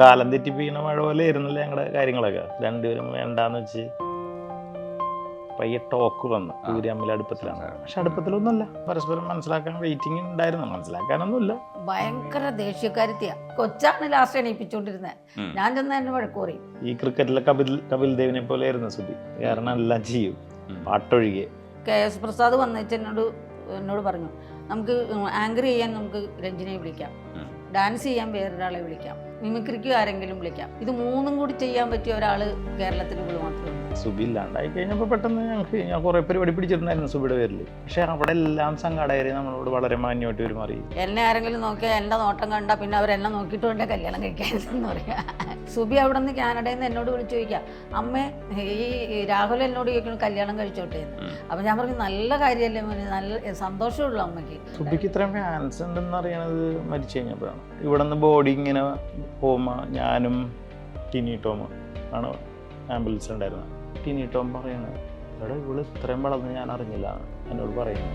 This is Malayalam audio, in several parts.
കാലം തെറ്റിപ്പിക്കുന്ന മഴ പോലെ ആയിരുന്നില്ല ഞങ്ങളുടെ കാര്യങ്ങളൊക്കെ. രണ്ടുപേരും വേണ്ടാന്ന് വെച്ച് പയ്യെ ടോക്ക് വന്ന്. ഊരി അമ്മയിലെ അടുപ്പത്തിലാണ്. പക്ഷെ അടുപ്പത്തിലൊന്നുമല്ല. പരസ്പരം മനസ്സിലാക്കാൻ വെയിറ്റിംഗ് ഉണ്ടായിരുന്നു. മനസ്സിലാക്കാനൊന്നുമില്ല. ഭയങ്കര ദേഷ്യക്കാരത്തിയാ. കൊച്ചാണ് ലാസ്റ്റ് എണീപ്പിച്ചോണ്ടിരുന്നത്. ഞാൻ ചെന്ന് എന്നെ വഴക്കൂറി ഈ ക്രിക്കറ്റിലെ കപിൽ കപിൽ ദേവിനെ പോലെ ആയിരുന്നു സുബി കാരണം എല്ലാം ചെയ്യും. പാട്ടൊഴികെ. കെ എസ് പ്രസാദ് വന്നിട്ട് എന്നോട് എന്നോട് പറഞ്ഞു നമുക്ക് ആങ്കർ ചെയ്യാൻ നമുക്ക് രഞ്ജിനെ വിളിക്കാം. ഡാൻസ് ചെയ്യാൻ വേറൊരാളെ വിളിക്കാം. മിമിക്രിക്ക് ആരെങ്കിലും വിളിക്കാം. ഇത് മൂന്നും കൂടി ചെയ്യാൻ പറ്റിയ ഒരാൾ കേരളത്തിൽ ഇവിടെ മാത്രമേ ഉള്ളൂ. സുബി ഇല്ലാണ്ടായി കഴിഞ്ഞപ്പോൾ പെട്ടെന്ന് ഞങ്ങൾക്ക് ഞാൻ കുറേ പരിപാടി പിടിച്ചിട്ടുണ്ടായിരുന്നു സുബിയുടെ പേരിൽ പക്ഷെ അവിടെ എല്ലാം സംഘാടകരെ നമ്മളോട് വളരെ മാന്യമായിട്ട് പെരുമാറി. എന്നെ ആരെങ്കിലും നോക്കിയാൽ എന്റെ നോട്ടം കണ്ടാൽ പിന്നെ അവരെന്നെ നോക്കിയിട്ട് വേണ്ട കല്യാണം കഴിക്കാനെന്ന് പറയാം. സുബി അവിടെ നിന്ന് കാനഡയിൽ നിന്ന് എന്നോട് വിളിച്ചു ചോദിക്കാം അമ്മേ ഈ രാഹുൽ എന്നോട് ചോദിക്കണം കല്യാണം കഴിച്ചോട്ടെ. അപ്പം ഞാൻ പറഞ്ഞു നല്ല കാര്യമല്ലേ മോനെ നല്ല സന്തോഷമുള്ളൂ അമ്മയ്ക്ക്. സുബിക്ക് ഇത്രയും ഫാൻസ് ഉണ്ടെന്ന് അറിയണത് മരിച്ചു കഴിഞ്ഞപ്പോഴാണ്. ഇവിടെ നിന്ന് ബോഡി ഇങ്ങനെ പോകുമ്പോൾ ഞാനും ടിനി ടോമ ആണ് ആംബുലൻസ് ഉണ്ടായിരുന്നത്. ടിനി ടോം പറയാണ് എടാ ഇവൾ ഇത്രയും വളർന്ന് ഞാൻ അറിഞ്ഞില്ല എന്നോട് പറയുന്നു.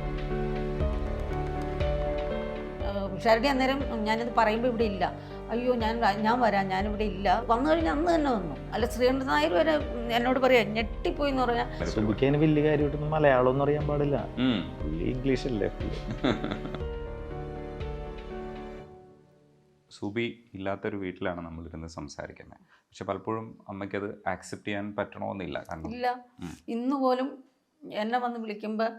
ഉഷാരുടെ അന്നേരം ഞാനിത് പറയുമ്പോൾ ഇവിടെ ഇല്ല. അയ്യോ ഞാൻ ഞാൻ വരാം ഞാനിവിടെ ഇല്ല. വന്നു കഴിഞ്ഞാൽ അന്ന് തന്നെ വന്നു. അല്ല ശ്രീകണ്ഠൻ നായർ വരെ എന്നോട് പറയാം ഞെട്ടിപ്പോയി എന്ന് പറഞ്ഞാൽ സുബിക്ക് അതിന് വലിയ കാര്യമായിട്ടൊന്നും മലയാളം ഒന്നും അറിയാൻ പാടില്ല. ഇംഗ്ലീഷ് അല്ലേ സുബി ഇല്ലാത്തൊരു വീട്ടിലാണ് നമ്മളിരുന്ന് സംസാരിക്കുന്നത് പക്ഷെ പലപ്പോഴും അമ്മയ്ക്കത് ആക്സെപ്റ്റ് ചെയ്യാൻ പറ്റണമെന്നില്ല കാരണം ഇല്ല. ഇന്ന് പോലും എന്നെ വന്ന് വിളിക്കുമ്പോൾ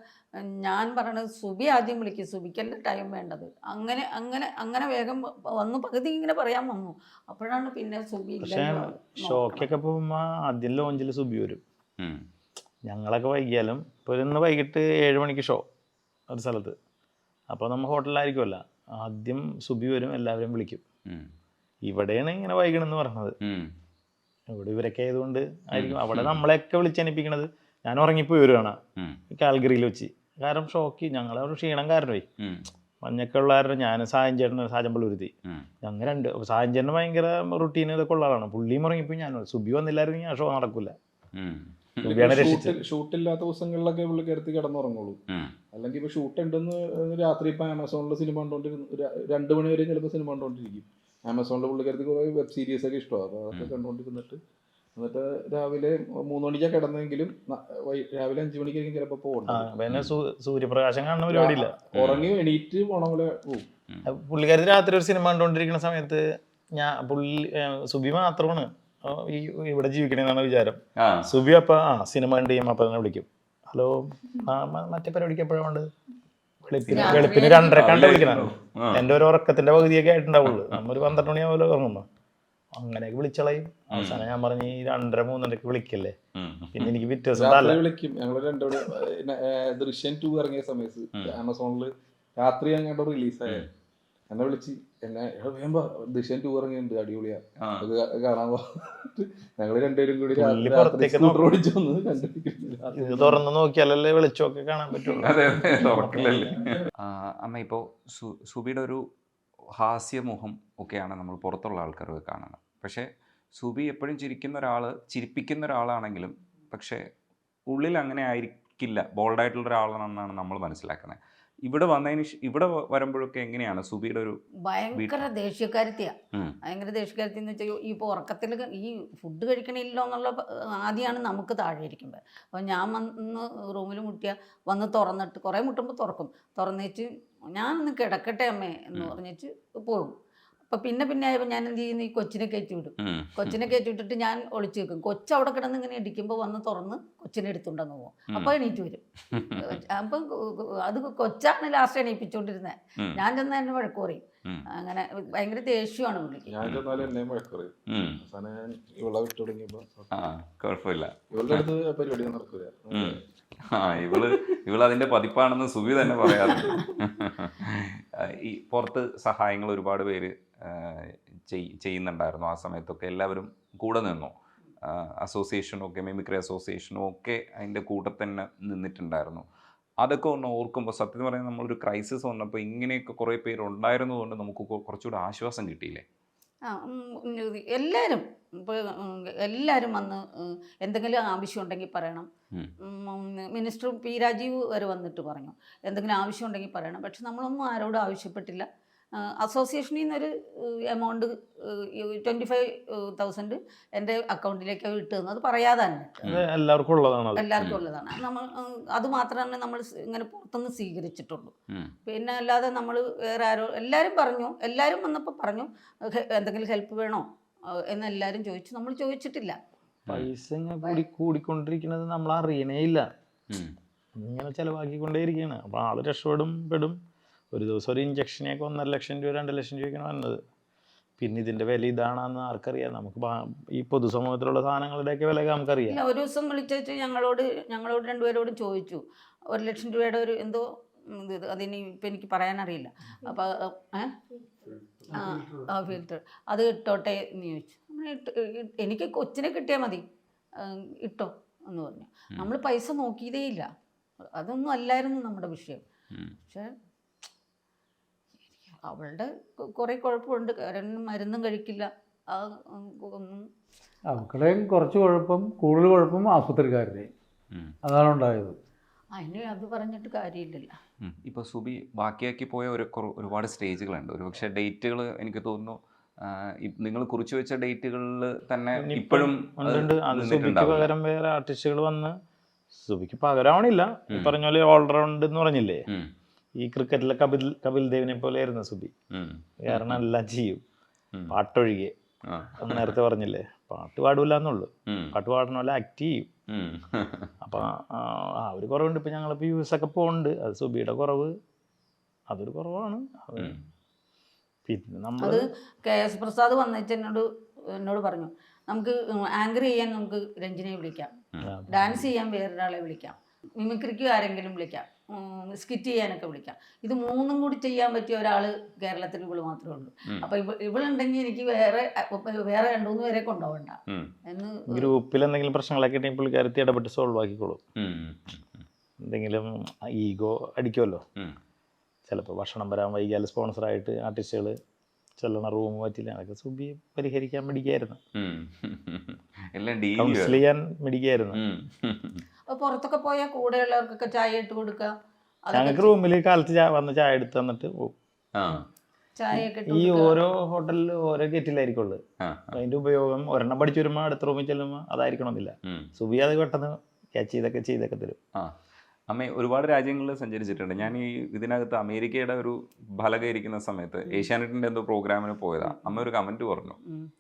ഞാൻ പറയണത് സുബി ആദ്യം വിളിക്കും. സുബിക്കല്ല ടൈം വേണ്ടത്. അങ്ങനെ അങ്ങനെ അങ്ങനെ വേഗം വന്നു പകുതി ഇങ്ങനെ പറയാൻ വന്നു. അപ്പോഴാണ് പിന്നെ സുബി. ഷോക്കൊക്കെ പോകുമ്പോൾ ആദ്യം ലോഞ്ചിൽ സുബി വരും. ഞങ്ങളൊക്കെ വൈകിയാലും ഇപ്പോൾ ഇന്ന് വൈകിട്ട് ഏഴ് മണിക്ക് ഷോ ഒരു സ്ഥലത്ത്. അപ്പോൾ നമ്മൾ ഹോട്ടലിലായിരിക്കുമല്ല ആദ്യം സുബി വരും എല്ലാവരും വിളിക്കും. ഇവിടെയാണ് ഇങ്ങനെ വൈകണമെന്ന് പറഞ്ഞത്. ഇവിടെ ഇവരൊക്കെ ആയതുകൊണ്ട് ആയിരിക്കും. അവിടെ നമ്മളെയൊക്കെ വിളിച്ചനുപ്പിക്കണത് ഞാൻ ഉറങ്ങിപ്പോയി വരുവാണ്. കാൽഗറിയിൽ വെച്ച്. കാരണം ഷോക്ക്. ഞങ്ങളെ ഒരു ക്ഷീണം കാരണമായി. മഞ്ഞൊക്കെ ഉള്ള കാരണം ഞാൻ സായൻ ചേട്ടൻ സാജമ്പള്ളൂരുത്തി. ഞങ്ങൾ രണ്ട് സായം ചേട്ടൻ ഭയങ്കര റുട്ടീൻ ഇതൊക്കെ ഉള്ള ആളാണ്. പുള്ളിയും ഉറങ്ങിപ്പോയി. ഞാൻ സുബി വന്നില്ലായിരുന്നെങ്കിൽ ആ ഷോ നടക്കില്ല ഷൂട്ടില്ലാത്ത ദിവസങ്ങളിലൊക്കെ പുള്ളി കയറി കിടന്നുറങ്ങുള്ളൂ. അല്ലെങ്കിൽ ഇപ്പൊ ഷൂട്ട് ഉണ്ടെന്ന് രാത്രി ഇപ്പൊ ആമസോണിൽ സിനിമ കണ്ടോണ്ടിരുന്നു രണ്ടു മണി വരെ ചിലപ്പോൾ സിനിമ കണ്ടോണ്ടിരിക്കും. ആമസോണിൽ പുള്ളിക്കാരത്തി കുറെ വെബ് സീരീസ് ഒക്കെ ഇഷ്ടമാണ് അപ്പോൾ അതൊക്കെ കണ്ടോണ്ടിരുന്നിട്ട് എന്നിട്ട് രാവിലെ മൂന്ന് മണിക്കാണ് കിടന്നെങ്കിലും രാവിലെ അഞ്ചു മണിക്കായിരിക്കും ചിലപ്പോൾ പിന്നെ സൂ- സൂര്യപ്രകാശം കാണുന്ന പരിപാടിയില്ല. ഉറങ്ങി എണീറ്റ് പോണ പോലെ പോകും പുള്ളിക്കാരി രാത്രി ഒരു സിനിമ കണ്ടോണ്ടിരിക്കുന്ന സമയത്ത് ഞാൻ പുള്ളി സുബി മാത്രമാണ് ഈ ഇവിടെ ജീവിക്കണെന്നാണ് വിചാരം. സുബി അപ്പൊ ആ സിനിമ കണ്ട് കഴിയുമ്പോൾ അപ്പൊ തന്നെ വിളിക്കും. ഹലോ മറ്റേ പരിപാടിക്ക് എപ്പോഴാണ് വെളുപ്പിന് വെളുപ്പിന് രണ്ടര കണ്ട് വിളിക്കണം. എന്റെ ഒരു ഉറക്കത്തിന്റെ പകുതിയൊക്കെ ആയിട്ടുണ്ടാവുള്ളൂ. നമ്മൊരു പന്ത്രണ്ട് മണിയാവുമല്ലോ ഉറങ്ങുമ്പോൾ അങ്ങനെയൊക്കെ വിളിച്ചളയും. അവസാനം ഞാൻ പറഞ്ഞു ഈ രണ്ടര മൂന്നരക്ക് വിളിക്കല്ലേ. പിന്നെ എനിക്ക് പിറ്റേ ദിവസം വിളിക്കും. ഞങ്ങൾ ദൃശ്യം ടു ഇറങ്ങിയ സമയത്ത് ആമസോണിൽ ആമസോണിൽ രാത്രി അങ്ങോട്ട് റിലീസായ എന്നെ വിളിച്ച് എന്നെ പറയുമ്പോ ദിശ ടൂർ ഇറങ്ങിയുണ്ട് അടിപൊളിയാ. ആ. അത് കാണാൻ ഞങ്ങൾ രണ്ടുപേരും കൂടി ഓടിച്ചു വന്ന് തുറന്ന് നോക്കിയാലല്ലേ വെളിച്ചമൊക്കെ കാണാൻ പറ്റുള്ളൂ. അമ്മ ഇപ്പോ സുബിയുടെ ഒരു ഹാസ്യമുഖം ഒക്കെയാണ് നമ്മൾ പുറത്തുള്ള ആൾക്കാർക്ക് കാണുന്നത്. പക്ഷേ സുബി എപ്പോഴും ചിരിക്കുന്ന ഒരാൾ ചിരിപ്പിക്കുന്ന ഒരാളാണെങ്കിലും പക്ഷേ ഉള്ളിൽ അങ്ങനെ ആയിരിക്കില്ല. ബോൾഡായിട്ടുള്ള ഒരാളാണെന്നാണ് നമ്മൾ മനസ്സിലാക്കുന്നത്. ഇവിടെ വന്നതിന് ഇവിടെ വരുമ്പോഴൊക്കെ എങ്ങനെയാണ് സുബിയുടെ ഒരു ഭയങ്കര ദേഷ്യക്കാരത്തിയാ. ഭയങ്കര ദേഷ്യക്കാരത്തി എന്ന് വെച്ചാൽ ഇപ്പോൾ ഉറക്കത്തിൽ ഈ ഫുഡ് കഴിക്കണില്ലോ എന്നുള്ള ആദ്യമാണ് നമുക്ക് താഴെ ഇരിക്കുമ്പോൾ അപ്പോൾ ഞാൻ വന്ന് റൂമിൽ മുട്ടിയ വന്ന് തുറന്നിട്ട് കുറേ മുട്ടുമ്പോൾ തുറക്കും. തുറന്നേച്ച് ഞാനൊന്ന് കിടക്കട്ടെ അമ്മേ എന്ന്. പറഞ്ഞിട്ട് പോകും അപ്പോൾ പിന്നെ പിന്നെ ആയപ്പോൾ ഞാൻ എന്ത് ചെയ്യുന്നു? ഈ കൊച്ചിനെ കയറ്റി വിടും കൊച്ചിനെ കയറ്റി വിട്ടിട്ട് ഞാൻ ഒളിച്ചു വെക്കും. കൊച്ചു അവിടെ കിടന്ന് ഇങ്ങനെ ഇടിക്കുമ്പോൾ വന്ന് തുറന്ന് കൊച്ചിനെ എടുത്തുണ്ടെന്ന് പോകും അപ്പൊ അപ്പോൾ എണീറ്റ് വരും. അപ്പം അത് കൊച്ചാണ് ലാസ്റ്റ് എണീപ്പിച്ചുകൊണ്ടിരുന്നത് ഞാൻ ചെന്ന് എന്നെ വഴക്ക് പറയും. അങ്ങനെ ഭയങ്കര ദേഷ്യമാണ് പുള്ളിക്ക്. ഞാൻ ചെന്നാലും എന്നെയും ഇവളെ വിട്ടു തുടങ്ങിയപ്പോൾ ആ കുഴപ്പമില്ല. ഇവളുടെ അടുത്ത് പരിപാടി നടക്കില്ല ആ ഇവൾ ഇവൾ അതിന്റെ പതിപ്പാണെന്ന് സുബി തന്നെ പറയാറുണ്ട്. ഈ പുറത്ത് സഹായങ്ങൾ ഒരുപാട് പേര് ചെയ്യുന്നുണ്ടായിരുന്നു ആ സമയത്തൊക്കെ എല്ലാവരും കൂടെ നിന്നു. അസോസിയേഷനും ഒക്കെ മിമിക്രി അസോസിയേഷനും ഒക്കെ അതിന്റെ കൂടെ തന്നെ നിന്നിട്ടുണ്ടായിരുന്നു. അതൊക്കെ ഒന്ന് ഓർക്കുമ്പോൾ സത്യം പറയുന്നത് നമ്മളൊരു ക്രൈസിസ് വന്നപ്പോൾ ഇങ്ങനെയൊക്കെ കുറേ പേര് ഉണ്ടായിരുന്നതുകൊണ്ട് നമുക്ക് കുറച്ചുകൂടി ആശ്വാസം കിട്ടിയില്ലേ? ആ എല്ലാവരും ഇപ്പോൾ എല്ലാവരും വന്ന് എന്തെങ്കിലും ആവശ്യമുണ്ടെങ്കിൽ പറയണം. മിനിസ്റ്റർ പി രാജീവ് വരെ വന്നിട്ട് പറഞ്ഞു. എന്തെങ്കിലും ആവശ്യമുണ്ടെങ്കിൽ പറയണം. പക്ഷെ നമ്മളൊന്നും ആരോടും ആവശ്യപ്പെട്ടില്ല. അസോസിയേഷനിൽ നിന്നൊരു എമൗണ്ട് ട്വന്റി ഫൈവ് തൗസൻഡ് എന്റെ അക്കൗണ്ടിലേക്ക് ഇട്ട് തന്നു. അത് പറയാതെ തന്നെ. അത് എല്ലാവർക്കും ഉള്ളതാണ് അത് എല്ലാവർക്കും ഉള്ളതാണ്. നമ്മൾ അത് മാത്രമേ നമ്മൾ ഇങ്ങനെ പുറത്തുനിന്ന് സ്വീകരിച്ചിട്ടുള്ളൂ. പിന്നെ അല്ലാതെ നമ്മൾ വേറെ ആരോ എല്ലാവരും പറഞ്ഞു എല്ലാവരും വന്നപ്പോൾ പറഞ്ഞു എന്തെങ്കിലും ഹെൽപ്പ് വേണോ? എന്ന് എല്ലാവരും ചോദിച്ചു. നമ്മൾ ചോദിച്ചിട്ടില്ല. പൈസ ഇങ്ങനെ കൂടി കൂടിക്കൊണ്ടിരിക്കുന്നത് നമ്മൾ അറിയണേ ഇല്ല. ഇങ്ങനെ ചെലവാക്കിക്കൊണ്ടേയിരിക്കുകയാണ് അപ്പോൾ ആൾ രക്ഷപ്പെടും പെടും. ഒരു ദിവസം ഒരു ഇഞ്ചക്ഷനെയൊക്കെ ഒന്നര ലക്ഷം രൂപ രണ്ട് ലക്ഷം രൂപയ്ക്കാണ് വന്നത്. പിന്നെ ഇതിന്റെ വില ഇതാണെന്ന് ആർക്കറിയാം. നമുക്ക് ഈ പൊതുസമൂഹത്തിലുള്ള സാധനങ്ങളുടെയൊക്കെ വിലയൊക്കെ നമുക്കറിയാം. ഒരു ദിവസം വിളിച്ചിട്ട് ഞങ്ങളോട് ഞങ്ങളോട് രണ്ടുപേരോടും ചോദിച്ചു. ഒരു ലക്ഷം രൂപയുടെ ഒരു എന്തോ ഇത് അതിന് ഇപ്പം എനിക്ക് പറയാനറിയില്ല. അപ്പോൾ ആ ആ ഫിൽറ്റർ അത് ഇട്ടോട്ടെ എന്ന് ചോദിച്ചു. എനിക്ക് കൊച്ചിനെ കിട്ടിയാൽ മതി. ഇട്ടോ എന്ന് പറഞ്ഞു. നമ്മൾ പൈസ നോക്കിയതേ ഇല്ല അതൊന്നും അല്ലായിരുന്നു നമ്മുടെ വിഷയം. പക്ഷേ അവളുടെ കുറേ കുഴപ്പമുണ്ട്. കാരണം മരുന്നും കഴിക്കില്ല. ആ ഒന്നും അവക്കളെയും കുറച്ച് കുഴപ്പം കൂടുതൽ കുഴപ്പം ആസ്പത്രിക്കാരുടെ. അതാണ് ഉണ്ടായത്. അതിന് അത് പറഞ്ഞിട്ട് കാര്യമില്ലല്ലോ. ഇപ്പോൾ സുബി ബാക്കിയാക്കി പോയ ഒരു ഒരുപാട് സ്റ്റേജുകളുണ്ട്. ഒരു പക്ഷേ ഡേറ്റുകൾ എനിക്ക് തോന്നുന്നു നിങ്ങൾ കുറിച്ച് വെച്ച ഡേറ്റുകളിൽ തന്നെ ഇപ്പോഴും പകരം വേറെ ആർട്ടിസ്റ്റുകൾ വന്ന് സുബിക്ക് പകരമാണില്ല പറഞ്ഞ പോലെ ഓൾറൗണ്ട് എന്ന് പറഞ്ഞില്ലേ. ഈ ക്രിക്കറ്റിലെ കപിൽ കപിൽ ദേവിനെ പോലെയായിരുന്നു സുബി. കാരണം എല്ലാം ചെയ്യും പാട്ടൊഴികെ. നേരത്തെ പറഞ്ഞില്ലേ പാട്ട് പാടില്ല എന്നുള്ളൂ. പാട്ട് പാടണ പോലെ ആക്ട് ചെയ്യും അപ്പൊ ആ ഒരു കുറവുണ്ട്. ഇപ്പൊ ഞങ്ങളിപ്പോ യു എസ് ഒക്കെ പോകുന്നുണ്ട് അത് സുബിയുടെ കുറവ്. അതൊരു കുറവാണ്. പിന്നെ നമ്മൾ അത് കെ എസ് പ്രസാദ് വന്നിട്ട് എന്നോട് എന്നോട് പറഞ്ഞു നമുക്ക് ആങ്കർ ചെയ്യാൻ നമുക്ക് രഞ്ജിനെ വിളിക്കാം. ഡാൻസ് ചെയ്യാൻ വേറൊരാളെ വിളിക്കാം. മിമിക്രിക്ക് ആരെങ്കിലും വിളിക്കാം. സ്കിറ്റ് ചെയ്യാനൊക്കെ വിളിക്കാം. ഇത് മൂന്നും കൂടി ചെയ്യാൻ പറ്റിയ ഒരാൾ കേരളത്തിൽ ഇവൾ മാത്രമേ ഉള്ളൂ. അപ്പൊ ഇവ ഇവളുണ്ടെങ്കിൽ എനിക്ക് വേറെ വേറെ രണ്ടുമൂന്ന് പേരെ കൊണ്ടുപോകണ്ട. എന്ന് ഗ്രൂപ്പിൽ എന്തെങ്കിലും പ്രശ്നങ്ങളൊക്കെ പുള്ളിക്കാരത്തി ഇടപെട്ട് സോൾവ് ആക്കിക്കോളും. എന്തെങ്കിലും ഈഗോ അടിക്കുമല്ലോ. ചിലപ്പോൾ ഭക്ഷണം വരാൻ വൈകിയാൽ സ്പോൺസറായിട്ട് ആർട്ടിസ്റ്റുകൾ ചെല്ലണ റൂം പറ്റില്ല. അതൊക്കെ സുബി പരിഹരിക്കാൻ മിടിക്കായിരുന്നു കൗൺസിൽ ചെയ്യാൻ മിടിക്കായിരുന്നു പുറത്തൊക്കെ പോയാൽ കൂടെയുള്ളവർക്കൊക്കെ ചായ ഇട്ട് കൊടുക്കുക ഞങ്ങൾക്ക് റൂമിൽ കാലത്ത് വന്ന് ചായ എടുത്ത് തന്നിട്ട് പോകും ചായയൊക്കെ ഈ ഓരോ ഹോട്ടലിൽ ഓരോ ഗെറ്റിലായിരിക്കുള്ളൂ. അതിന്റെ ഉപയോഗം ഒരെണ്ണം പഠിച്ചു വരുമ്പോൾ അടുത്ത റൂമിൽ ചെല്ലുമ്പോൾ അതായിരിക്കണമെന്നില്ല. സുബി അത് പെട്ടെന്ന് ക്യാച്ച് ചെയ്തൊക്കെ ചെയ്തൊക്കെ തരും. ആ. അമ്മ ഒരുപാട് രാജ്യങ്ങളിൽ സഞ്ചരിച്ചിട്ടുണ്ട്. ഞാൻ ഈ ഇതിനകത്ത് അമേരിക്കയുടെ ഒരു ഫലക ഇരിക്കുന്ന സമയത്ത് ഏഷ്യാനെറ്റിന്റെ എന്തോ പ്രോഗ്രാമിന് പോയതാ. അമ്മ ഒരു കമന്റ് പറഞ്ഞു.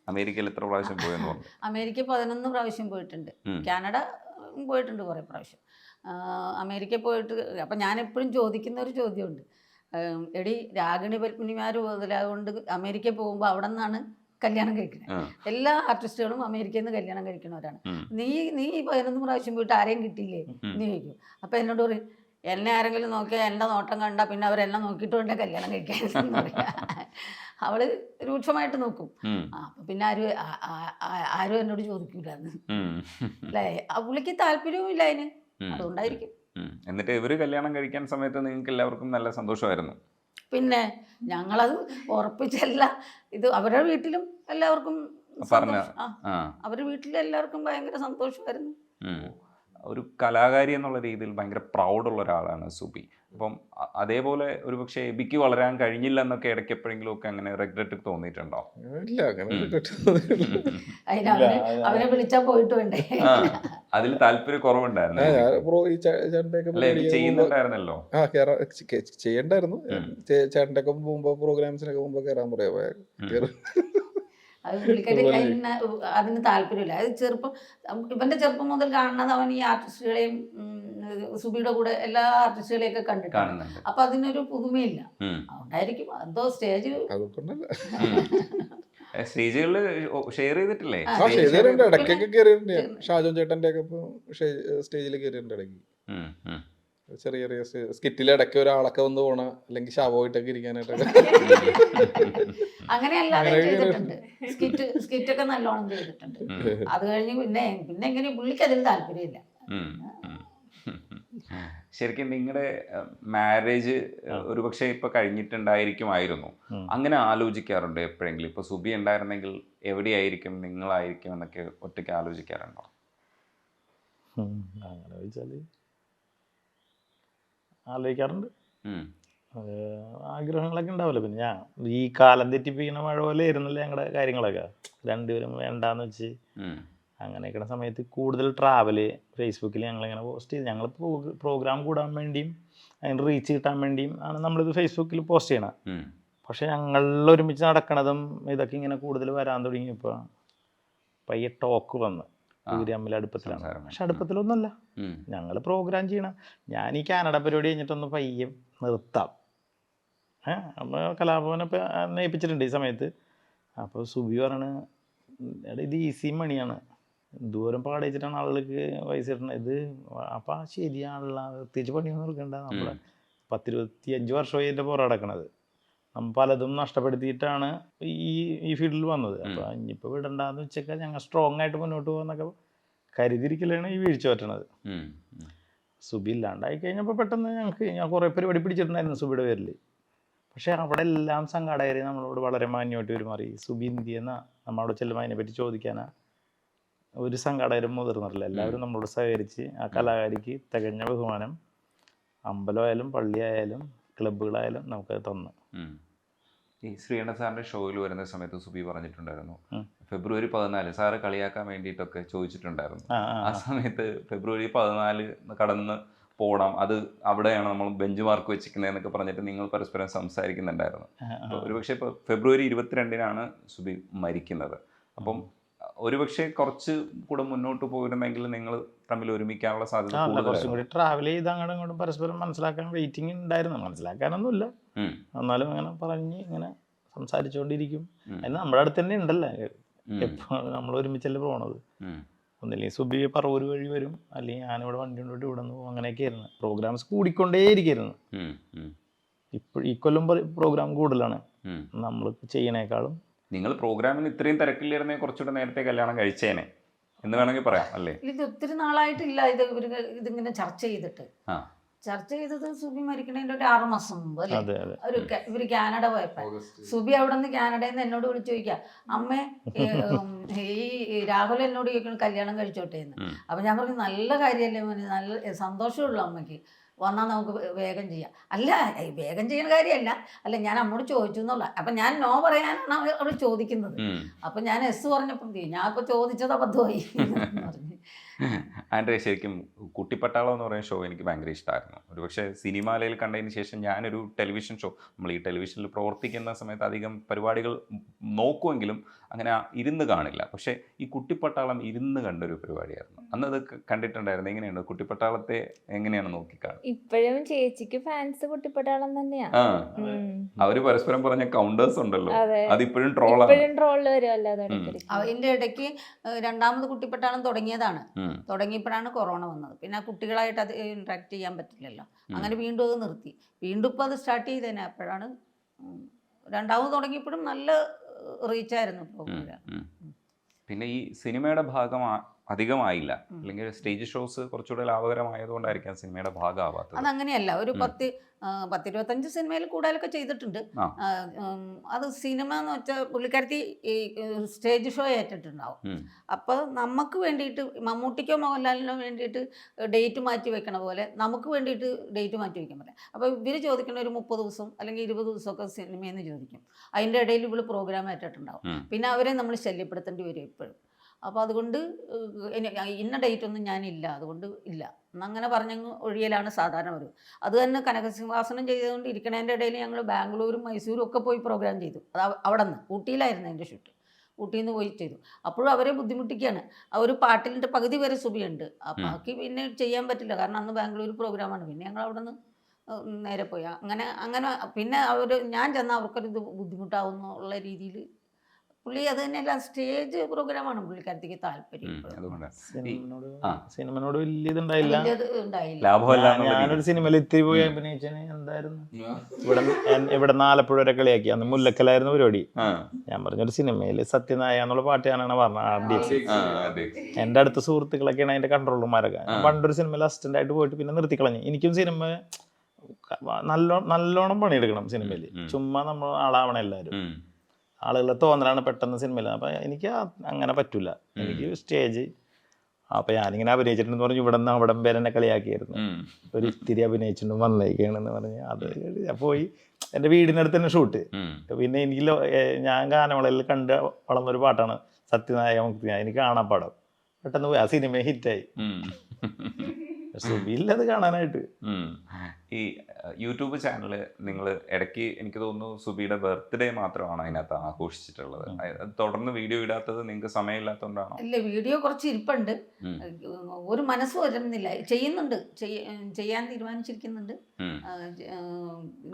അമേരിക്കയിൽ എത്ര പ്രാവശ്യം പോയെന്ന് പറഞ്ഞു. അമേരിക്ക പതിനൊന്ന് പ്രാവശ്യം പോയിട്ടുണ്ട്. കാനഡ പോയിട്ടുണ്ട് കുറേ പ്രാവശ്യം. അമേരിക്ക പോയിട്ട് അപ്പം ഞാനെപ്പോഴും ചോദിക്കുന്ന ഒരു ചോദ്യമുണ്ട്. എടി രാഗിണി പത്മിനിമാർ മുതലാകൊണ്ട് അമേരിക്ക പോകുമ്പോൾ അവിടെ നിന്നാണ് കല്യാണം കഴിക്കുന്നത് എല്ലാ ആർട്ടിസ്റ്റുകളും അമേരിക്കയിൽ നിന്ന് കല്യാണം കഴിക്കുന്നവരാണ്. നീ നീ പതിനൊന്ന് പ്രാവശ്യം പോയിട്ട് ആരെയും കിട്ടിയില്ലേ? നീ ചോദിക്കും. അപ്പം എന്നോട് പറയും എന്നെ ആരെങ്കിലും നോക്കിയാൽ എന്റെ നോട്ടം കണ്ടാൽ പിന്നെ അവരെന്നെ നോക്കിയിട്ട് വേണ്ട കല്യാണം കഴിക്കാൻ. അവൾ രൂക്ഷമായിട്ട് നോക്കും. അപ്പൊ പിന്നെ ആരും ആരും എന്നോട് ചോദിക്കൂല. അല്ലേ? ആ പുള്ളിക്ക് താല്പര്യവും ഇല്ല അതിന് അതുകൊണ്ടായിരിക്കും. എന്നിട്ട് ഇവർ കല്യാണം കഴിക്കാൻ സമയത്ത് നിങ്ങൾക്ക് എല്ലാവർക്കും നല്ല സന്തോഷമായിരുന്നു? പിന്നെ ഞങ്ങളത് ഉറപ്പിച്ചല്ല. ഇത് അവരുടെ വീട്ടിലും എല്ലാവർക്കും അവരുടെ വീട്ടിലെല്ലാവർക്കും ഭയങ്കര സന്തോഷമായിരുന്നു. ഒരു കലാകാരി എന്നുള്ള രീതിയിൽ ഭയങ്കര പ്രൗഡുള്ള ഒരാളാണ് സുബി. അപ്പം അതേപോലെ ഒരു പക്ഷേ എബിക്ക് വളരാൻ കഴിഞ്ഞില്ല എന്നൊക്കെ ഇടയ്ക്ക് എപ്പോഴെങ്കിലും ഒക്കെ അങ്ങനെ റെഗ്രറ്റ് തോന്നിയിട്ടുണ്ടോ ഇല്ല അവനെ പോയിട്ട് വേണ്ടേ അതിൽ താല്പര്യം കുറവുണ്ടായിരുന്നു? ആ, ചെയ്യണ്ടായിരുന്നു. ചേട്ടന്റെ ഒക്കെ പോകുമ്പോ പ്രോഗ്രാംസിനൊക്കെ പോകുമ്പോ കയറാൻ പറയാ. അത് പുള്ളിക്കാരി അതിന് അതിന് താല്പര്യമില്ല. അത് ചെറുപ്പം ഇവന്റെ ചെറുപ്പം മുതൽ കാണുന്നത് അവൻ ഈ ആർട്ടിസ്റ്റുകളെയും സുബിയുടെ കൂടെ എല്ലാ ആർട്ടിസ്റ്റുകളെയൊക്കെ കണ്ടിട്ടാണ് കാണുന്നുണ്ട്. അപ്പൊ അതിനൊരു പുതുമയില്ല. അതുകൊണ്ടായിരിക്കും എന്തോ സ്റ്റേജ് സ്റ്റേജുകളിൽ ഷെയർ ചെയ്തിട്ടില്ലേ? ഇടയ്ക്കൊക്കെ കയറിയിട്ടുണ്ട് ഷാജോൻ ചേട്ടന്റെ ഒക്കെ സ്റ്റേജിൽ കയറിയിട്ടുണ്ട് ഇടയ്ക്ക്. ചെറിയ ചെറിയ സ്കിറ്റിൽ ഇടയ്ക്ക് ഒരാളൊക്കെ വന്ന് പോണ അല്ലെങ്കിൽ ശവമായിട്ടൊക്കെ ഇരിക്കാനായിട്ടൊക്കെ. അങ്ങനെ അല്ലാതെ ചെയ്തിട്ടുണ്ട്. സ്കിറ്റ് സ്കിറ്റ് സ്കിറ്റൊക്കെ നല്ലോണം ചെയ്തിട്ടുണ്ട്. അത് കഴിഞ്ഞ് പിന്നെ പിന്നെ എങ്ങനെ പുള്ളിക്ക് അതിൽ താല്പര്യമില്ല. ശരിക്കും നിങ്ങളുടെ മാരേജ് ഒരുപക്ഷെ ഇപ്പൊ കഴിഞ്ഞിട്ടുണ്ടായിരിക്കുമായിരുന്നു. അങ്ങനെ ആലോചിക്കാറുണ്ട് എപ്പോഴെങ്കിലും? ഇപ്പൊ സുബി ഉണ്ടായിരുന്നെങ്കിൽ എവിടെയായിരിക്കും നിങ്ങളായിരിക്കും എന്നൊക്കെ ഒറ്റയ്ക്ക് ആലോചിക്കാറുണ്ടോ? അങ്ങനെ ആലോചിക്കാറുണ്ട്. അത് ആഗ്രഹങ്ങളൊക്കെ ഉണ്ടാവില്ല. പിന്നെ ഞാൻ ഈ കാലം തെറ്റിപ്പിക്കുന്ന മഴ പോലെ ആയിരുന്നില്ല ഞങ്ങളുടെ കാര്യങ്ങളൊക്കെ. രണ്ടുപേരും വേണ്ടാന്ന് വെച്ച് അങ്ങനെ അങ്ങനെയൊക്കെ സമയത്ത് കൂടുതൽ ട്രാവൽ ഫേസ്ബുക്കിൽ ഞങ്ങളിങ്ങനെ പോസ്റ്റ് ചെയ്ത്. ഞങ്ങൾ പ്രോഗ്രാം കൂടാൻ വേണ്ടിയും അതിന് റീച്ച് കിട്ടാൻ വേണ്ടിയും ആണ് നമ്മളിത് ഫേസ്ബുക്കിൽ പോസ്റ്റ് ചെയ്യണം. പക്ഷെ ഞങ്ങൾ ഒരുമിച്ച് നടക്കണതും ഇതൊക്കെ ഇങ്ങനെ കൂടുതൽ വരാൻ തുടങ്ങിയപ്പോൾ പയ്യെ ടോക്ക് വന്ന്. തമ്മിൽ അടുപ്പത്തിലാണ്. പക്ഷെ അടുപ്പത്തിലൊന്നുമല്ല. ഞങ്ങൾ പ്രോഗ്രാം ചെയ്യണം. ഞാൻ ഈ കാനഡ പരിപാടി കഴിഞ്ഞിട്ടൊന്ന് പയ്യെ നിർത്താം. ഏഹ് അപ്പോൾ കലാഭവനൊക്കെ നയിപ്പിച്ചിട്ടുണ്ട് ഈ സമയത്ത്. അപ്പോൾ സുബി പറയണ എടാ ഇത് ഈസി മണിയാണ് ദൂരം പാടിച്ചിട്ടാണ് ആളുകൾക്ക് പൈസ കിട്ടണത് ഇത് അപ്പം ശരിയാണല്ലോ പ്രത്യേകിച്ച് പണിയൊന്നും എടുക്കണ്ട. നമ്മൾ പത്തിരുപത്തി അഞ്ച് വർഷമായി എന്റെ പുറം അടക്കണത് നമ്മൾ പലതും നഷ്ടപ്പെടുത്തിയിട്ടാണ് ഈ ഈ ഫീൽഡിൽ വന്നത്. അപ്പോൾ ഇനിയിപ്പോൾ വിടണ്ടെന്ന് വെച്ചൊക്കെ ഞങ്ങൾ സ്ട്രോങ് ആയിട്ട് മുന്നോട്ട് പോകുന്നൊക്കെ കരുതിയിരിക്കലാണ് ഈ വീഴ്ച പറ്റണത്. സുബി ഇല്ലാണ്ടായി കഴിഞ്ഞപ്പോൾ പെട്ടെന്ന് ഞങ്ങൾക്ക് ഞാൻ കുറേ പരിപാടി പിടിച്ചിട്ടുണ്ടായിരുന്നു സുബിയുടെ പേരിൽ പക്ഷേ അവിടെ എല്ലാം സംഘാടകർ നമ്മളോട് വളരെ മാന്യമായിട്ട് പെരുമാറി. സുബി എന്ന നമ്മളോട് ചെല്ലുമ്പോൾ അതിനെപ്പറ്റി ചോദിക്കാനാ. ഒരു സംഘാടകരും മുതിർന്നിട്ടില്ല. എല്ലാവരും നമ്മളോട് സഹകരിച്ച് ആ കലാകാരിക്ക് തികഞ്ഞ ബഹുമാനം അമ്പലമായാലും പള്ളിയായാലും ക്ലബ്ബുകളായാലും നമുക്ക് തന്നു. ഈ ശ്രീകണ്ഠ സാറിന്റെ ഷോയിൽ വരുന്ന സമയത്ത് സുബി പറഞ്ഞിട്ടുണ്ടായിരുന്നു. ഫെബ്രുവരി പതിനാല് സാറ് കളിയാക്കാൻ വേണ്ടിയിട്ടൊക്കെ ചോദിച്ചിട്ടുണ്ടായിരുന്നു. ആ. സമയത്ത് ഫെബ്രുവരി പതിനാല് കടന്ന് പോകണം അത് അവിടെയാണ് നമ്മൾ ബെഞ്ച് മാർക്ക് വെച്ചിരിക്കുന്നതെന്നൊക്കെ പറഞ്ഞിട്ട് നിങ്ങൾ പരസ്പരം സംസാരിക്കുന്നുണ്ടായിരുന്നു. ഒരു പക്ഷേ ഇപ്പോൾ ഫെബ്രുവരി ഇരുപത്തിരണ്ടിനാണ് സുബി മരിക്കുന്നത്. അപ്പം ഒരുപക്ഷെ കുറച്ച് കൂടെ മുന്നോട്ട് പോയിരുന്നെങ്കിൽ നിങ്ങൾ തമ്മിൽ ഒരുമിക്കാനുള്ള സാധ്യത കുറച്ചും കൂടി ട്രാവൽ ചെയ്ത് അങ്ങോട്ടും ഇങ്ങോട്ടും പരസ്പരം മനസ്സിലാക്കാൻ വെയിറ്റിംഗ് ഉണ്ടായിരുന്നു. മനസ്സിലാക്കാനൊന്നുമില്ല. എന്നാലും അങ്ങനെ പറഞ്ഞ് ഇങ്ങനെ സംസാരിച്ചുകൊണ്ടിരിക്കും അത് നമ്മുടെ അടുത്ത് തന്നെ ഉണ്ടല്ലോ. എപ്പോൾ നമ്മൾ ഒരുമിച്ചല്ലേ പോണത്. ഒന്നില്ലെങ്കിൽ സുബി പറവൂർ വഴി വരും. അല്ലെങ്കിൽ ഞാനിവിടെ വണ്ടി കൊണ്ടിട്ട് ഇവിടെ നിന്ന് പോകും അങ്ങനെയൊക്കെ ആയിരുന്നു പ്രോഗ്രാംസ് കൂടിക്കൊണ്ടേയിരിക്കുന്നു. ഇപ്പോൾ ഈ കൊല്ലം പ്രോഗ്രാം കൂടുതലാണ്. നമ്മൾ ചെയ്യണേക്കാളും. നിങ്ങൾ പ്രോഗ്രാമിന് ഇത്രയും തിരക്കില്ലായിരുന്നെ കുറച്ചുകൂടെ നേരത്തെ കല്യാണം കഴിച്ചേനെ. എന്ന് വേണമെങ്കിൽ പറയാം അല്ലേ? ഇത് ഒത്തിരി നാളായിട്ടില്ല ഇത് ഇതിങ്ങനെ ചർച്ച ചെയ്തിട്ട്. ആ. ചർച്ച ചെയ്തത് സുബി മരിക്കണതിന്റെ ഒരു ആറു മാസം മുമ്പ് അല്ലേ? ഒരു ഇവർ കാനഡ പോയപ്പോ. സുബി അവിടെ നിന്ന് കാനഡയിൽ നിന്ന് എന്നോട് വിളിച്ചു ചോദിക്കുക അമ്മ ഈ രാഹുൽ എന്നോട് ചോദിക്കണം കല്യാണം കഴിച്ചോട്ടെ എന്ന്. അപ്പൊ ഞാൻ പറഞ്ഞു നല്ല കാര്യമല്ലേ മോനെ നല്ല സന്തോഷമുള്ളൂ അമ്മയ്ക്ക്. വന്നാൽ നമുക്ക് വേഗം ചെയ്യാം. അല്ല വേഗം ചെയ്യുന്ന കാര്യമല്ല അല്ല ഞാൻ അമ്മോട് ചോദിച്ചു എന്നുള്ള. അപ്പൊ ഞാൻ നോ പറയാനാണ് അവൾ അവൾ ചോദിക്കുന്നത്. അപ്പൊ ഞാൻ എസ് പറഞ്ഞപ്പം ഞാൻ ഇപ്പൊ ചോദിച്ചത് അബദ്ധമായി. പറഞ്ഞു. ആൻഡ്രേ ശരിക്കും കുട്ടിപ്പട്ടാളം എന്ന് പറയുന്ന ഷോ എനിക്ക് ഭയങ്കര ഇഷ്ടമായിരുന്നു ഒരു പക്ഷേ സിനിമാലയിൽ കണ്ടതിന് ശേഷം ഞാനൊരു ടെലിവിഷൻ ഷോ നമ്മൾ ഈ ടെലിവിഷനിൽ പ്രവർത്തിക്കുന്ന സമയത്ത് അധികം പരിപാടികൾ നോക്കുമെങ്കിലും അങ്ങനെ ഇരുന്ന് കാണില്ല. പക്ഷേ ഈ കുട്ടിപ്പട്ടാളം ഇരുന്ന് കണ്ടൊരു പരിപാടിയായിരുന്നു. അന്ന് അത് കണ്ടിട്ടുണ്ടായിരുന്നു. എങ്ങനെയാണ് കുട്ടിപ്പട്ടാളത്തെ എങ്ങനെയാണ് നോക്കിക്കാണുന്നത് ഇപ്പോഴും ചേച്ചിക്ക് ഫാൻസ് കുട്ടിപ്പട്ടാളം തന്നെയാണ് ആ. അവർ പരസ്പരം പറഞ്ഞ കൗണ്ടേഴ്സ് ഉണ്ടല്ലോ. അതെ. അതിപ്പോഴും ട്രോളാണ് വരുമല്ലോ അതിന്റെ ഇടയ്ക്ക് രണ്ടാമത് കുട്ടിപ്പട്ടാളം തുടങ്ങിയതാണ്. തുടങ്ങിയപ്പോഴാണ് കൊറോണ വന്നത്. പിന്നെ ആ കുട്ടികളായിട്ട് അത് ഇന്ററാക്ട് ചെയ്യാൻ പറ്റില്ലല്ലോ. അങ്ങനെ വീണ്ടും അത് നിർത്തി. വീണ്ടും ഇപ്പോൾ അത് സ്റ്റാർട്ട് ചെയ്തേനെ. അപ്പോഴാണ് രണ്ടാമത് തുടങ്ങിയപ്പോഴും നല്ല റീച്ചായിരുന്നു പ്രോഗ്രാം. പിന്നെ ഈ സിനിമയുടെ ഭാഗം ആ- അധികമായില്ല. അല്ലെങ്കിൽ സ്റ്റേജ് ഷോസ് കുറച്ചുകൂടെ ലാഭകരമായതുകൊണ്ടായിരിക്കാം സിനിമയുടെ ഭാഗമാവാത്തത്. അതങ്ങനെയല്ല ഒരു ഉം. പത്ത് പത്തിരുപത്തഞ്ച് സിനിമയിൽ കൂടുതലൊക്കെ ചെയ്തിട്ടുണ്ട്. അത് സിനിമ എന്ന് വെച്ചാൽ പുള്ളിക്കാരത്തി ഈ സ്റ്റേജ് ഷോ ഏറ്റിട്ടുണ്ടാവും. അപ്പോൾ നമുക്ക് വേണ്ടിയിട്ട് മമ്മൂട്ടിക്കോ മോഹൻലാലിനോ വേണ്ടിയിട്ട് ഡേറ്റ് മാറ്റി വെക്കണ പോലെ നമുക്ക് വേണ്ടിയിട്ട് ഡേറ്റ് മാറ്റി വെക്കാൻ പറ്റില്ല. അപ്പോൾ ഇവർ ചോദിക്കണ ഒരു മുപ്പത് ദിവസം അല്ലെങ്കിൽ ഇരുപത് ദിവസമൊക്കെ സിനിമയെന്ന് ചോദിക്കും. അതിന്റെ ഇടയിൽ ഇവൾ പ്രോഗ്രാം ഏറ്റിട്ടുണ്ടാവും. പിന്നെ അവരെ നമ്മൾ ശല്യപ്പെടുത്തേണ്ടി വരും എപ്പോഴും. അപ്പോൾ അതുകൊണ്ട് ഇന്ന ഡേറ്റ് ഒന്നും ഞാനില്ല. അതുകൊണ്ട് ഇല്ല. എന്നങ്ങനെ പറഞ്ഞങ്ങ് ഒഴിയലാണ് സാധാരണ വരും അത് തന്നെ കനകസിംഹാസനം ചെയ്തുകൊണ്ട് ഇരിക്കണതിന്റെ ഇടയിൽ ഞങ്ങൾ ബാംഗ്ലൂരും മൈസൂരും ഒക്കെ പോയി പ്രോഗ്രാം ചെയ്തു. അത് അവ- അവിടെ നിന്ന് ഊട്ടിയിലായിരുന്നു എന്റെ ഷൂട്ട് ഊട്ടിയിൽ നിന്ന് പോയി ചെയ്തു. അപ്പോഴും അവരെ ബുദ്ധിമുട്ടിക്കുകയാണ് ആ ഒരു പാട്ടിലിന്റെ പകുതി വരെ സുബിയുണ്ട്. അപ്പം ബാക്കി പിന്നെ ചെയ്യാൻ പറ്റില്ല. കാരണം അന്ന് ബാംഗ്ലൂർ പ്രോഗ്രാമാണ് പിന്നെ ഞങ്ങൾ അവിടെ നിന്ന് നേരെ പോയി. അങ്ങനെ അങ്ങനെ പിന്നെ അവർ ഞാൻ ചെന്നാൽ അവർക്കൊരു ബുദ്ധിമുട്ടാവുന്നുള്ള ബുദ്ധിമുട്ടാവുന്നു ഉള്ള രീതിയിൽ പുള്ളി അത് തന്നെയല്ല സ്റ്റേജ് പ്രോഗ്രാമാണ് പുള്ളിക്കാരത്തേക്ക് താല്പര്യം. സിനിമനോട് വലിയ ഇതുണ്ടായില്ല. ഞാനൊരു സിനിമയിൽ ഇത്തിരി പോയി അഭിനയിച്ചതിന് എന്തായിരുന്നു? ഇവിടെ ഇവിടെ ആലപ്പുഴ വരെ കളിയാക്കി. അന്ന് മുല്ലക്കലായിരുന്നു പരിപാടി. ഞാൻ പറഞ്ഞൊരു സിനിമയിൽ സത്യനായ എന്നുള്ള പാട്ട് ഞാനാണ് പറഞ്ഞത്. ആദ്യം. അതെ. എന്റെ അടുത്ത സുഹൃത്തുക്കളൊക്കെയാണ് അതിന്റെ കൺട്രോളർമാരൊക്കെ. പണ്ടൊരു സിനിമയിൽ അസിസ്റ്റന്റ് ആയിട്ട് പോയിട്ട് പിന്നെ നിർത്തി കളഞ്ഞു എനിക്കും സിനിമ നല്ല നല്ലോണം പണിയെടുക്കണം സിനിമയിൽ. ചുമ്മാ നമ്മൾ ആളാവണം എല്ലാവരും. ഉം. ആളുകളെ തോന്നലാണ് പെട്ടെന്ന് സിനിമയിൽ അപ്പം എനിക്ക് അങ്ങനെ പറ്റില്ല എനിക്ക് സ്റ്റേജ് അപ്പൊ ഞാനിങ്ങനെ അഭിനയിച്ചിട്ടുണ്ടെന്ന് പറഞ്ഞു ഇവിടെ നിന്ന് അവിടെ വരെ എന്നെ കളിയാക്കിയായിരുന്നു. ഒരു ഇത്തിരി അഭിനയിച്ചിട്ടുണ്ട് വന്നേക്കാണെന്ന് പറഞ്ഞ് അത് പോയി എന്റെ വീടിനടുത്ത് തന്നെ ഷൂട്ട് പിന്നെ എനിക്ക് ഞാൻ ഗാനമേളയിൽ കണ്ട് വളർന്നൊരു പാട്ടാണ് സത്യനായക മുക്തി എനിക്ക് കാണാൻ പാടും. പെട്ടെന്ന് പോയി. ആ സിനിമ ഹിറ്റായി ഉം. സുബിയില്ല അത് കാണാനായിട്ട്. ഈ യൂട്യൂബ് ചാനൽ നിങ്ങൾ ഇടയ്ക്ക് എനിക്ക് തോന്നുന്നു സുബിയുടെ ബർത്ത്ഡേ മാത്രമാണ് അതിനകത്ത് ആഘോഷിച്ചിട്ടുള്ളത്. തുടർന്ന് വീഡിയോ ഇടാത്തത് നിങ്ങൾക്ക് സമയമില്ലാത്തതുകൊണ്ടാണോ ഇല്ല വീഡിയോ കുറച്ച് ഇരിപ്പുണ്ട്. ഒരു മനസ്സ് വരുന്നില്ല. ചെയ്യുന്നുണ്ട്. ചെയ്യാൻ തീരുമാനിച്ചിരിക്കുന്നുണ്ട്.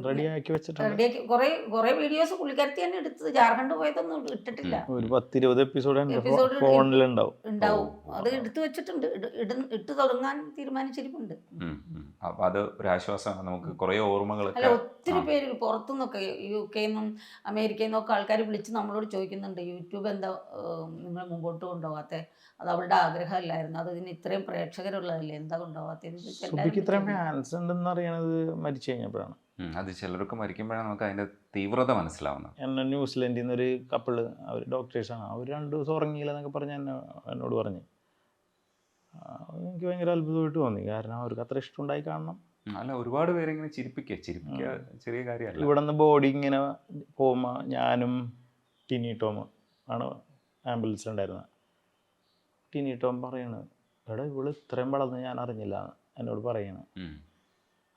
റെഡിയാക്കി വെച്ചിട്ടുണ്ട്. റെഡിയാക്കി കുറേ കുറേ വീഡിയോസ് പുള്ളിക്കാരത്തി തന്നെ എടുത്തത്. ജാർഖണ്ഡ് പോയതൊന്നും ഇട്ടിട്ടില്ല. ഒരു പത്തിരുപത് എപ്പിസോഡ് ഉണ്ട്. ഫോണിലുണ്ടാവും. ഉണ്ടാവും. അത് എടുത്തു വെച്ചിട്ടുണ്ട്. ഇട- ഇട- ഇട്ട് തുടങ്ങാൻ തീരുമാനിച്ചിരിപ്പുണ്ട്. അപ്പൊ അത് ഒരു ആശ്വാസമാണ് നമുക്ക് കുറേ ഓർമ്മകളൊക്കെ ഒത്തിരി. പേര് പുറത്തുനിന്നൊക്കെ യു കെയിൽ നിന്നും അമേരിക്കയിൽ നിന്നൊക്കെ ആൾക്കാർ വിളിച്ച് നമ്മളോട് ചോദിക്കുന്നുണ്ട് യൂട്യൂബ് എന്താ നിങ്ങൾ മുമ്പോട്ട് കൊണ്ടുപോകാത്തെ അത് അവളുടെ ആഗ്രഹമല്ലായിരുന്നു. അത് ഇതിന് ഇത്രയും പ്രേക്ഷകരുള്ളതല്ലേ എന്താ കൊണ്ടുപോകാത്തത് ഇത്രയും ഫാൻസ് ഉണ്ടെന്ന് അറിയണത് മരിച്ചു കഴിഞ്ഞപ്പോഴാണ്. അത് ചിലർക്ക് മരിക്കുമ്പോഴാണ് നമുക്ക് അതിന്റെ തീവ്രത മനസ്സിലാവുന്നത്. എന്നെ ന്യൂസിലൻഡിൽ നിന്ന് ഒരു കപ്പിൾ അവർ ഡോക്ടേഴ്സാണ് അവർ രണ്ട് ദിവസം ഉറങ്ങിയില്ല എന്നൊക്കെ പറഞ്ഞ് എന്നെ എന്നോട് പറഞ്ഞു. എനിക്ക് ഭയങ്കര അത്ഭുതമായിട്ട് തോന്നി. കാരണം അവർക്ക് അത്ര ഇഷ്ടമുണ്ടായി കാണണം. അല്ല ഒരുപാട് പേര് ഇങ്ങനെ ചിരിപ്പിക്ക ചിരിപ്പിക്കുക ചെറിയ കാര്യമല്ല. ഇവിടെ നിന്ന് ബോഡി ഇങ്ങനെ പോമ ഞാനും ടിനി ടോമ ആണ് ആംബുലൻസ് ഉണ്ടായിരുന്നത് ടിനി ടോം പറയണ് എടാ ഇവൾ ഇത്രയും വളർന്ന് ഞാൻ അറിഞ്ഞില്ല എന്നോട് പറയണ്.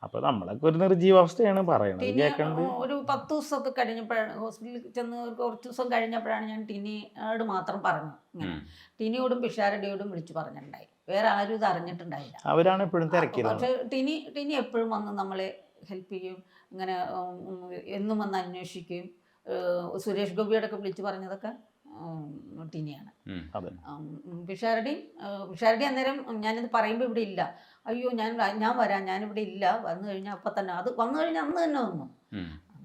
അപ്പൊ അപ്പോൾ നമ്മളൊക്കെ ഒരു നിർജീവാവസ്ഥയാണ് പറയുന്നത് ടിനി കേൾക്കണ്ട് ഒരു പത്ത് ദിവസമൊക്കെ കഴിഞ്ഞപ്പോഴാണ് ഹോസ്പിറ്റലിൽ ചെന്ന് ഒരു കുറച്ച് ദിവസം കഴിഞ്ഞപ്പോഴാണ് ഞാൻ ടിനിയോട് മാത്രം പറഞ്ഞു ഇങ്ങനെ. ടിനിയോടും പിഷാരടിയോടും വിളിച്ചു പറഞ്ഞിട്ടുണ്ടായി. വേറെ ആരും ഇത് അറിഞ്ഞിട്ടുണ്ടായില്ല. അവരാണ് എപ്പോഴും തിരക്കിയത് പക്ഷെ ടിനി ടിനി എപ്പോഴും വന്ന് നമ്മളെ ഹെൽപ്പ് ചെയ്യും. ഇങ്ങനെ എന്നും വന്ന് അന്വേഷിക്കുകയും സുരേഷ് ഗോപിയോടൊക്കെ വിളിച്ച് പറഞ്ഞതൊക്കെ ടിനിയാണ്. പിഷാരടി പിഷാരടി അന്നേരം ഞാനിത് പറയുമ്പോൾ ഇവിടെ ഇല്ല. അയ്യോ ഞാൻ ഞാൻ വരാം ഞാനിവിടെ ഇല്ല. വന്നു കഴിഞ്ഞാൽ അപ്പം തന്നെ അത് വന്നു കഴിഞ്ഞാൽ അന്ന് തന്നെ വന്നു.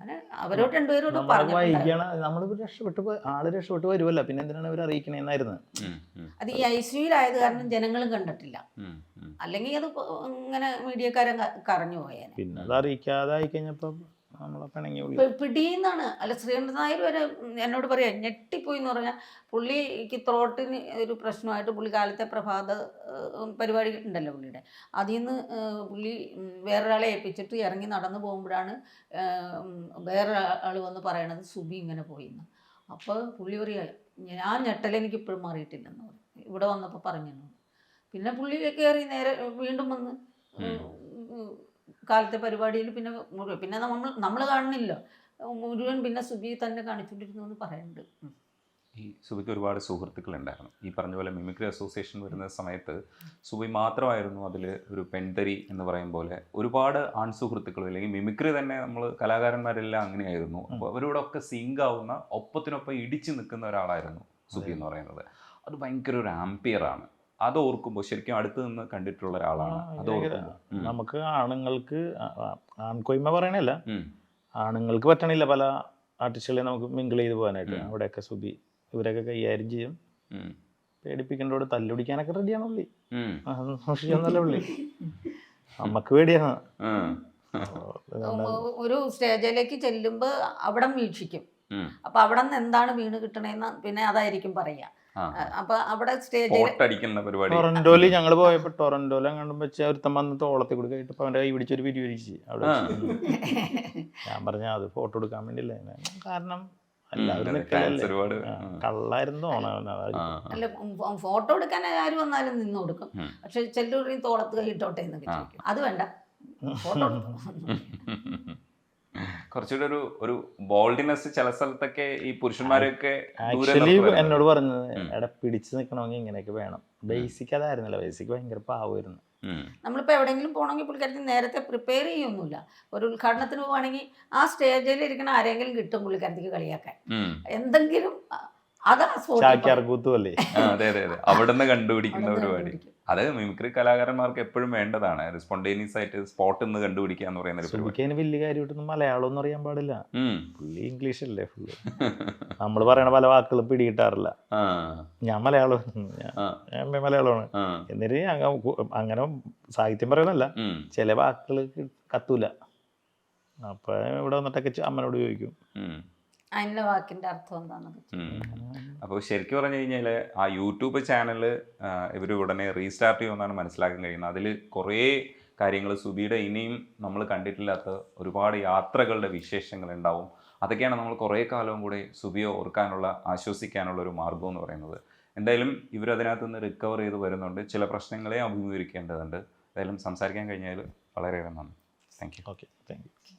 അങ്ങനെ അവരോട് രണ്ടുപേരോട് പറഞ്ഞു നമ്മൾ രക്ഷപ്പെട്ട് ആൾ രക്ഷപ്പെട്ട് വരുമല്ല പിന്നെ എന്തിനാണ് ഇവർ അറിയിക്കണേന്നായിരുന്നു. അത് ഈ ഐ സിയുലായത് കാരണം ജനങ്ങളും കണ്ടിട്ടില്ല. അല്ലെങ്കിൽ അത് ഇങ്ങനെ മീഡിയക്കാരൻ കറഞ്ഞു പോയേനെ പിന്നെ അത് അറിയിക്കാതെ ആയി കഴിഞ്ഞപ്പോൾ നമ്മളെ പിണങ്ങി പിടിയെന്നാണ്. അല്ല ശ്രീകണ്ഠൻ നായർ വരെ എന്നോട് പറയാ ഞെട്ടിപ്പോയി എന്ന് പറഞ്ഞാൽ പുള്ളിക്ക് ത്രോട്ടിന് ഒരു പ്രശ്നമായിട്ട് പുള്ളി കാലത്തെ പ്രഭാത പരിപാടി ഉണ്ടല്ലോ പുള്ളിയുടെ. അതിൽ നിന്ന് പുള്ളി വേറൊരാളെ ഏൽപ്പിച്ചിട്ട് ഇറങ്ങി നടന്നു പോകുമ്പോഴാണ് വേറൊരാൾ വന്ന് പറയണത് സുബി ഇങ്ങനെ പോയിന്ന്. അപ്പോൾ പുള്ളി പറയാ ഞാൻ ഞെട്ടൽ എനിക്ക് ഇപ്പോഴും മാറിയിട്ടില്ലെന്ന് പറഞ്ഞു. ഇവിടെ വന്നപ്പോൾ പറഞ്ഞു പിന്നെ പുള്ളി കയറി നേരെ വീണ്ടും വന്ന് കാലത്തെ പരിപാടിയിൽ പിന്നെ മുഴുവൻ പിന്നെ നമ്മൾ നമ്മൾ കാണുന്നില്ല. മുഴുവൻ പിന്നെ സുബി തന്നെ കാണിച്ചുകൊണ്ടിരുന്നു എന്ന് പറയുന്നുണ്ട് ഈ സുബിക്ക് ഒരുപാട് സുഹൃത്തുക്കൾ ഉണ്ടായിരുന്നു. ഈ പറഞ്ഞ പോലെ മിമിക്രി അസോസിയേഷൻ വരുന്ന സമയത്ത് സുബി മാത്രമായിരുന്നു അതിൽ ഒരു പെൺതരി എന്ന് പറയും പോലെ ഒരുപാട് ആൺ സുഹൃത്തുക്കൾ അല്ലെങ്കിൽ മിമിക്രി തന്നെ നമ്മൾ കലാകാരന്മാരെല്ലാം അങ്ങനെയായിരുന്നു. അപ്പോൾ അവരോടൊക്കെ സിങ്ക് ആവുന്ന ഒപ്പത്തിനൊപ്പം ഇടിച്ചു നിൽക്കുന്ന ഒരാളായിരുന്നു സുബി എന്ന് പറയുന്നത്. അത് ഭയങ്കര ഒരു ആംപിയറാണ് അത് ഓർക്കുമ്പോൾ ശരിക്കും അടുത്ത് നിന്ന് കണ്ടിട്ടുള്ള ഒരാളാണ്. അത് ഓർക്കുമ്പോൾ നമുക്ക് ആണുങ്ങൾക്ക് ആൺകൊയ്മ പറയണല്ല. ആണുങ്ങൾക്ക് പറ്റണില്ല പല ആർട്ടിസ്റ്റുകളെ നമുക്ക് മിങ്കിൾ ചെയ്ത് പോകാനായിട്ട്. അവിടെയൊക്കെ സുബി ഇവരൊക്കെ കൈകാര്യം ചെയ്യും. പേടിപ്പിക്കേണ്ടോട് തല്ലുടിക്കാനൊക്കെ റെഡിയാണ് പുള്ളി. സൂക്ഷിച്ചൊന്നല്ല പുള്ളി നമുക്ക് പേടിയാണ്. ഒരു സ്റ്റേജിലേക്ക് ചെല്ലുമ്പോൾ അവിടം വീക്ഷിക്കും. അപ്പൊ അവിടെ നിന്ന് എന്താണ് വീണ് കിട്ടണേന്ന് പിന്നെ അതായിരിക്കും പറയാ. അപ്പൊ അവിടെ സ്റ്റേജിൽ ടൊറന്റോയിൽ ഞങ്ങൾ പോയപ്പോൾ ടൊറന്റോയിൽ അങ്ങോട്ട് വെച്ച് ഒരുത്തം വന്ന് തോളത്തിൽ കൂടി കഴിയിട്ട് അവന്റെ കൈ പിടിച്ചൊരു പിരിവരിച്ച് അവിടെ ഞാൻ പറഞ്ഞ അത് ഫോട്ടോ എടുക്കാൻ വേണ്ടിയില്ല. കാരണം അല്ല ഫോട്ടോ എടുക്കാൻ ആര് വന്നാലും നിന്ന് കൊടുക്കും. പക്ഷെ ചെല്ലൂരിൽ തോളത്ത് കൈ ഇട്ടോട്ടെ എന്ന് അത് വേണ്ട. ഫോട്ടോ കുറച്ചുകൂടെ ഒരു ഒരു ബോൾഡിനെസ് ചില സ്ഥലത്തൊക്കെ ഈ പുരുഷന്മാരൊക്കെ ആക്ച്വലി എന്നോട് പറഞ്ഞത്. എടാ പിടിച്ചു നിൽക്കണമെങ്കിൽ ഇങ്ങനെയൊക്കെ വേണം. ബേസിക് അതായിരുന്നല്ലോ ബേസിക് ഭയങ്കര പാവമായിരുന്നു. നമ്മളിപ്പോ നമ്മളിപ്പോൾ എവിടെയെങ്കിലും പോകണമെങ്കിൽ പുള്ളിക്കാരത്തി നേരത്തെ പ്രിപ്പയർ ചെയ്യൊന്നുമില്ല. ഒരു ഉദ്ഘാടനത്തിന് പോവുകയാണെങ്കിൽ ആ സ്റ്റേജിൽ ഇരിക്കുന്ന ആരെങ്കിലും കിട്ടും പുള്ളിക്കാരത്തിക്ക് കളിയാക്കാൻ. എന്തെങ്കിലും അ- അത് ആ spot ൽ ചാക്യാർ പറയും. കൂത്തുമല്ലേ ആ, അതെ അതെ അതെ. അവിടുന്ന് കണ്ടുപിടിക്കുന്ന അവിടെ പരിപാടി. അത് മിമിക്രി കലാകാരന്മാർക്ക് എപ്പോഴും വേണ്ടതാണ് സ്പോണ്ടേനിയസ് ആയിട്ട് സ്പോട്ട് നിന്ന് കണ്ടുപിടിക്കുക എന്ന് പറയുന്ന വലിയ കാര്യമായിട്ടൊന്നും മലയാളം എന്ന് അറിയാൻ പാടില്ല. പുള്ളി ഇംഗ്ലീഷ് അല്ലേ ഫുള്ള് നമ്മൾ പറയണ പല വാക്കുകളും പിടികിട്ടാറില്ല. ആ, ഞാൻ മലയാളം ഞാൻ ഞാൻ മലയാളമാണ്. എന്നിട്ട് അങ്ങനെ സാഹിത്യം പറയണല്ല ചില വാക്കുകൾ കത്തൂല. അപ്പൊ ഇവിടെ വന്നിട്ടൊക്കെ അമ്മനോട് ചോദിക്കും. ഉം. വാക്കിന്റെ അർത്ഥം എന്താണെന്നൊക്കെ. അപ്പോൾ ശരിക്കും പറഞ്ഞു കഴിഞ്ഞാൽ ആ യൂട്യൂബ് ചാനൽ ഇവർ ഉടനെ റീസ്റ്റാർട്ട് ചെയ്യുമെന്നാണ് മനസ്സിലാക്കാൻ കഴിയുന്നത്. അതിൽ കുറേ കാര്യങ്ങൾ സുബിയുടെ ഇനിയും നമ്മൾ കണ്ടിട്ടില്ലാത്ത ഒരുപാട് യാത്രകളുടെ വിശേഷങ്ങൾ ഉണ്ടാവും. അതൊക്കെയാണ് നമ്മൾ കുറേ കാലവും കൂടെ സുബിയെ ഓർക്കാനുള്ള ആശ്വസിക്കാനുള്ള ഒരു മാർഗം എന്ന് പറയുന്നത്. എന്തായാലും ഇവരതിനകത്ത് നിന്ന് റിക്കവർ ചെയ്ത് വരുന്നുണ്ട്. ചില പ്രശ്നങ്ങളെ അഭിമുഖീകരിക്കേണ്ടതുണ്ട്. എന്തായാലും സംസാരിക്കാൻ കഴിഞ്ഞാൽ വളരെയേറെ നന്ദി. Thank you okay thank you